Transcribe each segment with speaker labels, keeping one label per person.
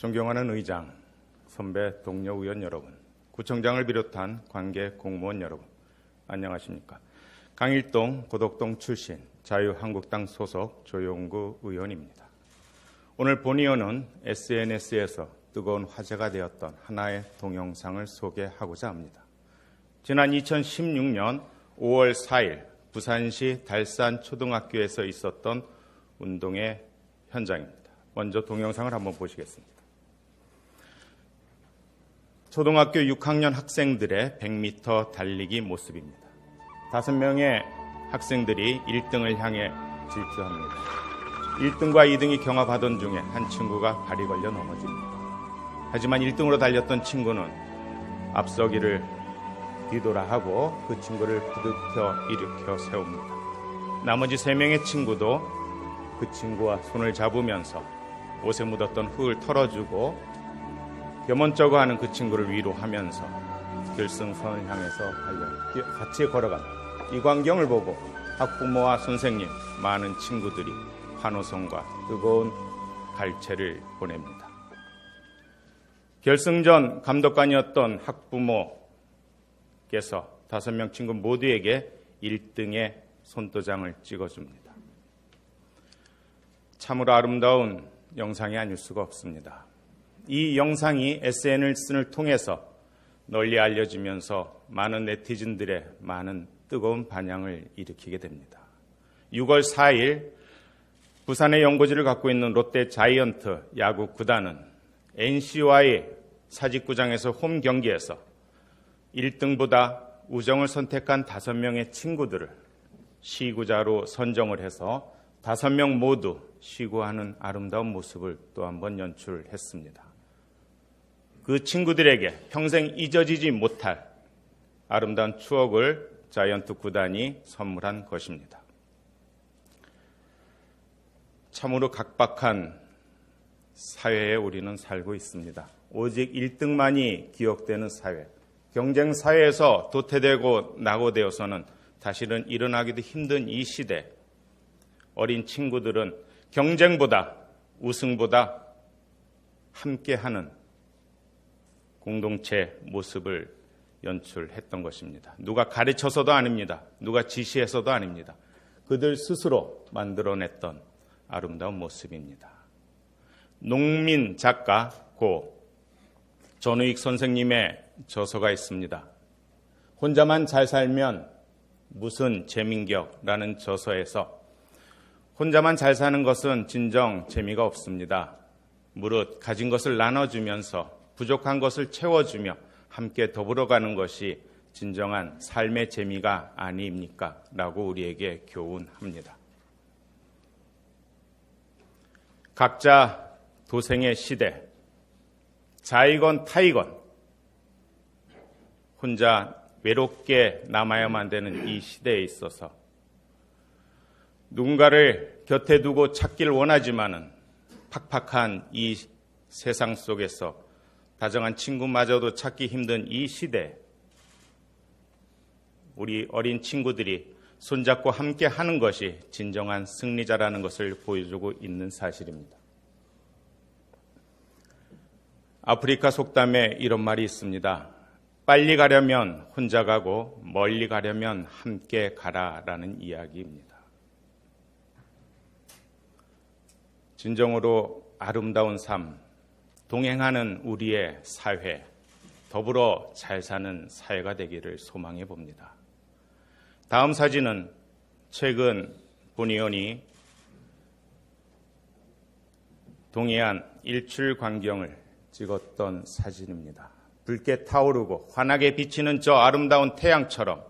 Speaker 1: 존경하는 의장, 선배 동료 의원 여러분, 구청장을 비롯한 관계 공무원 여러분, 안녕하십니까? 강일동 고덕동 출신 자유한국당 소속 조용구 의원입니다. 오늘 본의원은 SNS에서 뜨거운 화제가 되었던 하나의 동영상을 소개하고자 합니다. 지난 2016년 5월 4일 부산시 달산 초등학교에서 있었던 운동의 현장입니다. 먼저 동영상을 한번 보시겠습니다. 초등학교 6학년 학생들의 100m 달리기 모습입니다. 다섯 명의 학생들이 1등을 향해 질주합니다. 1등과 2등이 경합하던 중에 한 친구가 발이 걸려 넘어집니다. 하지만 1등으로 달렸던 친구는 앞서기를 뒤돌아 하고 그 친구를 부득혀 일으켜 세웁니다. 나머지 세 명의 친구도 그 친구와 손을 잡으면서 옷에 묻었던 흙을 털어주고 겸언쩍어 하는 그 친구를 위로하면서 결승선을 향해서 달려 같이 걸어간 이 광경을 보고 학부모와 선생님, 많은 친구들이 환호성과 뜨거운 갈채를 보냅니다. 결승전 감독관이었던 학부모께서 다섯 명 친구 모두에게 1등의 손도장을 찍어줍니다. 참으로 아름다운 영상이 아닐 수가 없습니다. 이 영상이 SNS를 통해서 널리 알려지면서 많은 네티즌들의 많은 뜨거운 반향을 일으키게 됩니다. 6월 4일 부산의 연고지를 갖고 있는 롯데 자이언트 야구 구단은 NC와의 사직구장에서 홈 경기에서 1등보다 우정을 선택한 5명의 친구들을 시구자로 선정을 해서 5명 모두 시구하는 아름다운 모습을 또 한번 연출했습니다. 그 친구들에게 평생 잊어지지 못할 아름다운 추억을 자이언트 구단이 선물한 것입니다. 참으로 각박한 사회에 우리는 살고 있습니다. 오직 1등만이 기억되는 사회. 경쟁 사회에서 도태되고 낙오되어서는 다시는 일어나기도 힘든 이 시대. 어린 친구들은 경쟁보다 우승보다 함께하는 공동체 모습을 연출했던 것입니다. 누가 가르쳐서도 아닙니다. 누가 지시해서도 아닙니다. 그들 스스로 만들어냈던 아름다운 모습입니다. 농민 작가 고 전우익 선생님의 저서가 있습니다. 혼자만 잘 살면 무슨 재민격라는 저서에서 혼자만 잘 사는 것은 진정 재미가 없습니다. 무릇 가진 것을 나눠주면서 부족한 것을 채워주며 함께 더불어 가는 것이 진정한 삶의 재미가 아닙니까? 라고 우리에게 교훈합니다. 각자 도생의 시대, 자이건 타이건, 혼자 외롭게 남아야만 되는 이 시대에 있어서 누군가를 곁에 두고 찾기를 원하지만은 팍팍한 이 세상 속에서 다정한 친구마저도 찾기 힘든 이 시대, 우리 어린 친구들이 손잡고 함께 하는 것이 진정한 승리자라는 것을 보여주고 있는 사실입니다. 아프리카 속담에 이런 말이 있습니다. 빨리 가려면 혼자 가고 멀리 가려면 함께 가라라는 이야기입니다. 진정으로 아름다운 삶, 동행하는 우리의 사회, 더불어 잘 사는 사회가 되기를 소망해 봅니다. 다음 사진은 최근 본 의원이 동해안 일출 광경을 찍었던 사진입니다. 붉게 타오르고 환하게 비치는 저 아름다운 태양처럼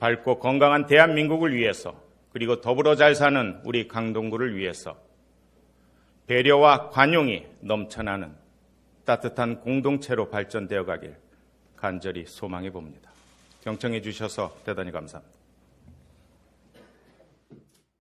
Speaker 1: 밝고 건강한 대한민국을 위해서 그리고 더불어 잘 사는 우리 강동구를 위해서 배려와 관용이 넘쳐나는 따뜻한 공동체로 발전되어 가길 간절히 소망해 봅니다. 경청해 주셔서 대단히 감사합니다.